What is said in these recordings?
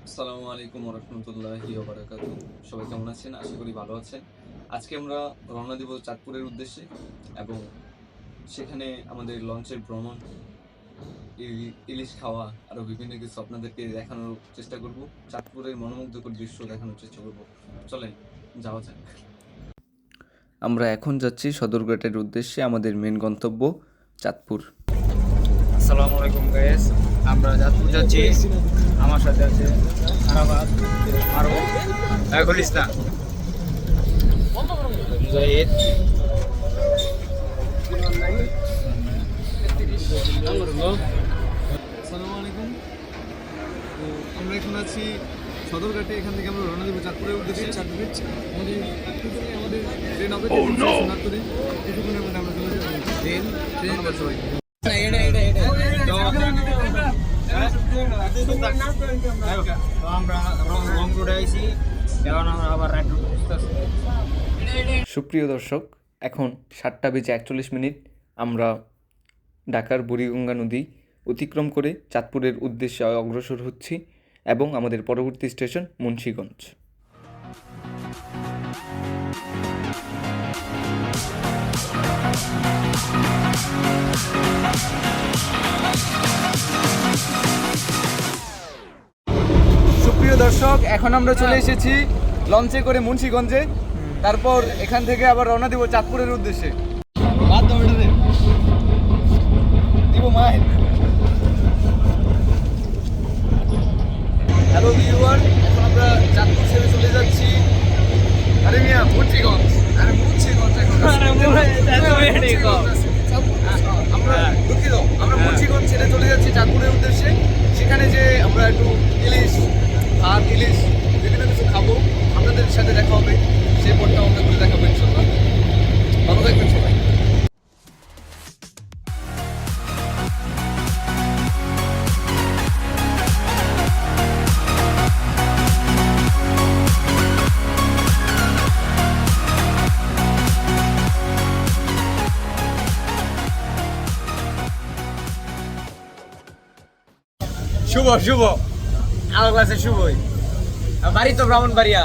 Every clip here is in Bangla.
আসসালামু আলাইকুম রহমতুল্লাহি ওবরাকাত সবাই কেমন আছেন? আশা করি ভালো আছেন। আজকে আমরা রওনা দিব চাঁদপুরের উদ্দেশ্যে এবং সেখানে আমাদের লঞ্চের ভ্রমণ ইলিশ খাওয়া আরও বিভিন্ন কিছু আপনাদেরকে দেখানোর চেষ্টা করব। চাঁদপুরের মনোমুগ্ধকর দৃশ্য দেখানোর চেষ্টা করব। চলেন যাওয়া যাক। আমরা এখন যাচ্ছি সদরঘাটের উদ্দেশ্যে আমাদের মেন গন্তব্য চাঁদপুর। আসসালামু আলাইকুম গাইস আমরা চাঁদপুর যাচ্ছি। আমার সাথে আছে আরাবাদ আরও এখন ইসলাম। জাহিদ আসসালামু আলাইকুম তো আমরা এখন আছি সদরঘাটে এখান থেকে আমরা রওনা দেবো চাঁদপুরের উদ্দেশ্যে চাঁদপুরে আমাদের একটুখানি আমাদের ট্রেন অপেক্ষা করছে সোনারপুরে কিছুক্ষণের মধ্যে আমরা চলে যাব ট্রেন ট্রেন ধন্যবাদ সবাই আমরা রং রোডে আইছি এখন আমরা আবার রাইট রোড সুপ্রিয় দর্শক এখন সাতটা বেজে একচল্লিশ মিনিট আমরা ঢাকার বুড়িগঙ্গা নদী অতিক্রম করে চাঁদপুরের উদ্দেশ্যে অগ্রসর হচ্ছি এবং আমাদের পরবর্তী স্টেশন মুন্সীগঞ্জ। সুপ্রিয় দর্শক এখন আমরা চলে এসেছি লঞ্চে করে মুন্সীগঞ্জে। তারপর এখান থেকে আবার রওনা দিব চাঁদপুরের উদ্দেশ্যে। দিব মায়ের। হ্যালো ভিউয়ার এখন আমরা চাঁদপুর ছেড়ে চলে যাচ্ছি। আরে মিয়া মুন্সিগঞ্জ। শুভ শুভ। আমার ক্লাসে শুভই। বাড়ি তো ব্রাহ্মণ বাড়িয়া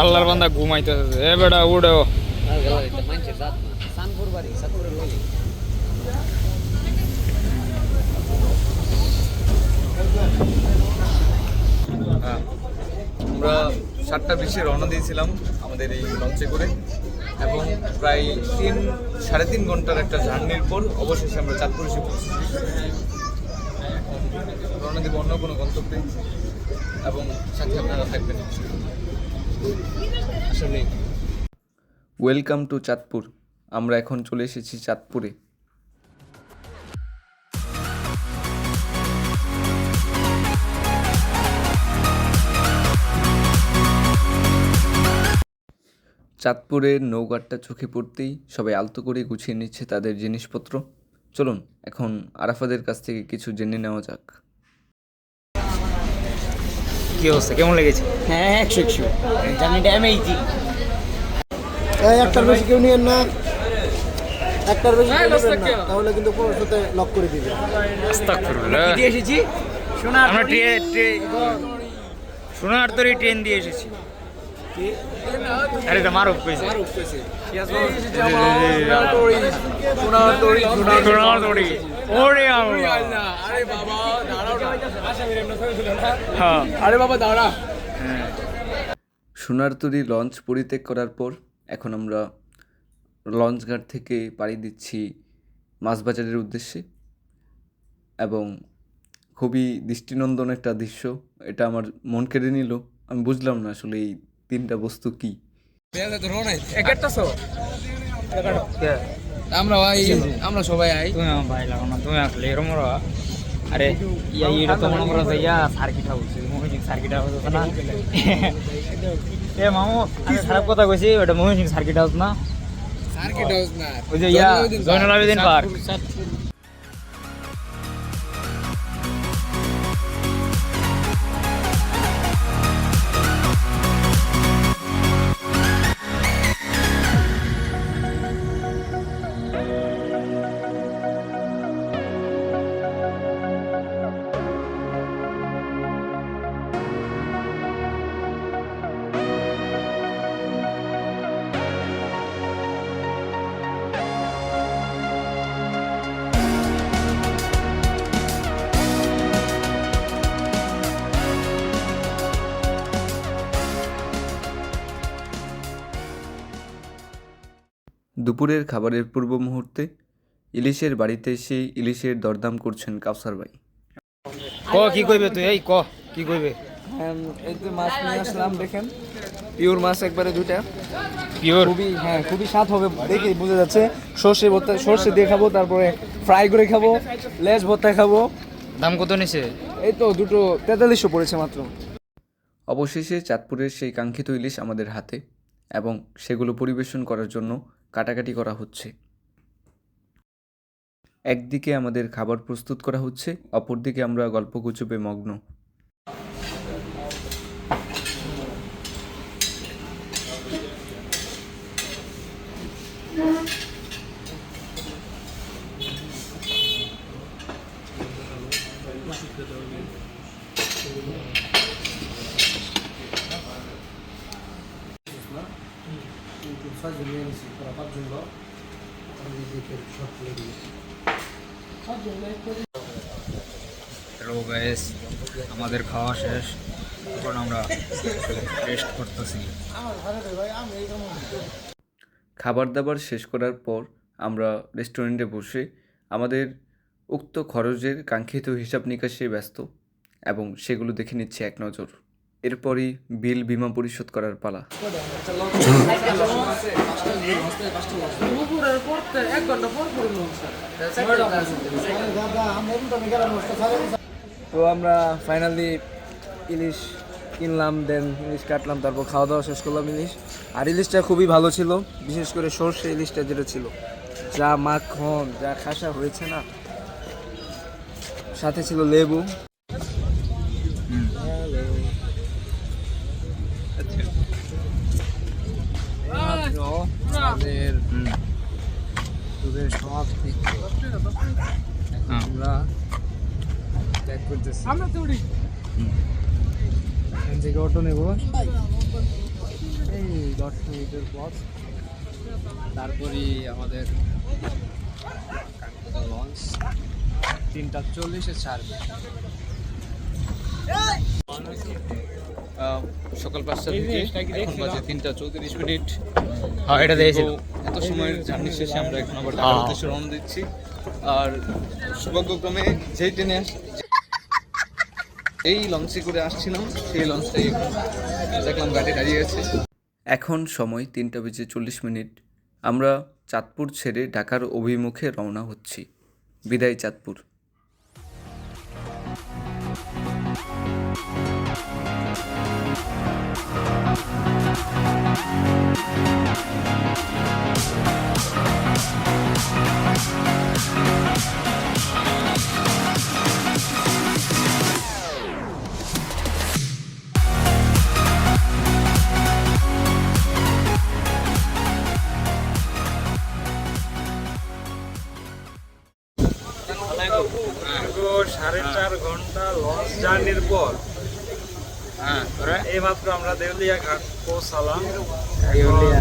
আল্লাহর বান্দা ঘুমাইতেছে। এ বেটা উড়ো হ্যাঁ আমরা সাতটা বিশে রওনা দিয়েছিলাম আমাদের এই লঞ্চে করে এবং প্রায় তিন সাড়ে তিন ঘণ্টার একটা জার্নির পর অবশেষে আমরা চাঁদপুর এসে পৌঁছেছি। রওনা দেবো অন্য কোনো গন্তব্যে এবং সাথে আপনারা থাকবেন আসলে ওয়েলকাম টু চাঁদপুর আমরা এখন চলে এসেছি চাঁদপুরে। চাঁদপুরের নৌঘাটটা চোখে পড়তেই সবাই আলতো করে গুছিয়ে নিচ্ছে তাদের জিনিসপত্র। চলুন, এখন আরাফাদের কাছ থেকে কিছু জেনে নেওয়া যাক। কি অবস্থা? কেমন লেগেছে? হ্যাঁ একশো একশো। জার্নিটা অ্যামেজিং এই একটার বেশি কেউ নিয়েন না। একটার বেশি কেউ তাহলে কিন্তু পনেরোশোতে লক করে দিবে এসেছি। সোনার আমরা ট্রেন সোনার তরি ট্রেন দিয়ে এসেছি। আরে এটা মারুফ কইছে। সোনার তরি ওরে আল্লাহ। আরে বাবা দাঁড়াও হ্যাঁ। আরে বাবা দাঁড়া। সোনারতরী লঞ্চ পরিত্যাগ করার পর এখন আমরা লঞ্চঘাট থেকে পাড়ি দিচ্ছি মাছবাজারের উদ্দেশ্যে এবং খুবই দৃষ্টিনন্দন একটা দৃশ্য। এটা আমার মন কেড়ে নিল। আমি বুঝলাম না আসলে এই তিনটা বস্তু কি? একটা সো আমরা ভাই আমরা সবাই আই। তুমি আমার ভাই লাগো না তুমি আসলে এরম ওরা আরে ইয়া এটা তো মনে করো ইয়া সার্কিট হাউস মহিজিং সার্কিট হাউস আছে না? এ মামু আমি খারাপ কথা কইছি ওটা মহিজিং সার্কিট হাউস না? সার্কিট হাউস না। ওই যে ইয়া জয়নুল আবেদিন পার্ক। দুপুরের খাবারের পূর্ব মুহূর্তে ইলিশের বাড়িতে এসে ইলিশের দরদাম করছেন কাউসার ভাই। ক কি কইবে তুই? এই ক কি কইবে? এই তো মাছ নিয়ে আসলাম দেখেন। পিওর মাছ একবারে দুইটা। পিওর? খুবই হ্যাঁ খুবই স্বাদ হবে দেখি বোঝা যাচ্ছে। সর্ষে ভর্তা সর্ষে দিয়ে খাব তারপরে ফ্রাই করে খাব লেজ ভর্তা খাব। দাম কত নিছে? এই তো দুটো তেতাল্লিশশো পড়েছে মাত্র। অবশেষে চাঁদপুরের সেই কাঙ্ক্ষিত ইলিশ আমাদের হাতে এবং সেগুলো পরিবেশন করার জন্য কাটাকাটি করা হচ্ছে। একদিকে আমাদের খাবার প্রস্তুত করা হচ্ছে অপরদিকে আমরা গল্পগুজবে মগ্ন। হ্যালো গাইস আমাদের খাওয়া শেষ। এখন আমরা রেস্ট করতেছি। খাবার দাবার শেষ করার পর আমরা রেস্টুরেন্টে বসে আমাদের উক্ত খরচের কাঙ্ক্ষিত হিসাব নিকাশে ব্যস্ত এবং সেগুলো দেখে নিচ্ছে এক নজর। এরপরই বিল বিমা পরিশোধ করার পালা। তো আমরা ফাইনালি ইলিশ কিনলাম দেন ইলিশ কাটলাম, তারপর খাওয়া দাওয়া শেষ করলাম ইলিশ। আর ইলিশটা খুবই ভালো ছিল, বিশেষ করে সর্ষে ইলিশটা যেটা ছিল। যা মাখন, যা খাসা হয়েছে না, সাথে ছিল লেবু। আমাদের ট্যুরের সমাপ্তি। আমরা ত্যাগ করতেছি। এখান থেকে অটো নেব। এই দশ মিনিটের পথ। তারপরই আমাদের লঞ্চ তিনটা চল্লিশে ছাড়বে। সকাল পাঁচটা থেকে এখন বাজে তিনটা চৌত্রিশ মিনিট। হ্যাঁ এটা দিয়েছিল এত সময়ের জার্নি শেষে আমরা এখন আবার হ্যাঁ। ঢাকার উদ্দেশ্যে রওনা দিচ্ছি। আর সৌভাগ্যক্রমে যেই ট্রেনে আস এই লঞ্চে করে আসছিলাম সেই লঞ্চটাই এখন দেখলাম গাড়ি দাঁড়িয়ে আছে। এখন সময় তিনটা বেজে চল্লিশ মিনিট। আমরা চাঁদপুর ছেড়ে ঢাকার অভিমুখে রওনা হচ্ছি। বিদায় চাঁদপুর। সাড়ে চার ঘণ্টা লঞ্চ জার্নির পর হ্যাঁ এইমাত্র আমরা দেউলিয়া ঘাট পৌঁছালাম দেউলিয়া।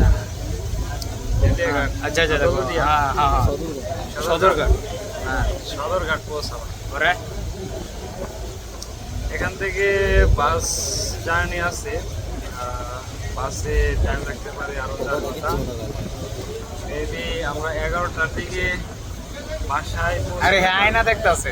দেউলিয়া ঘাট। আচ্ছা আচ্ছা। সদরঘাট। হ্যাঁ সদরঘাট। পৌঁছালাম ওরে এখান থেকে বাস জার্নি আছে। বাসে টাইম লাগতে পারে আরও চার ঘণ্টা। মেবি আমরা এগারোটার দিকে বাসায় আরে হ্যাঁ আয়না দেখতাছে।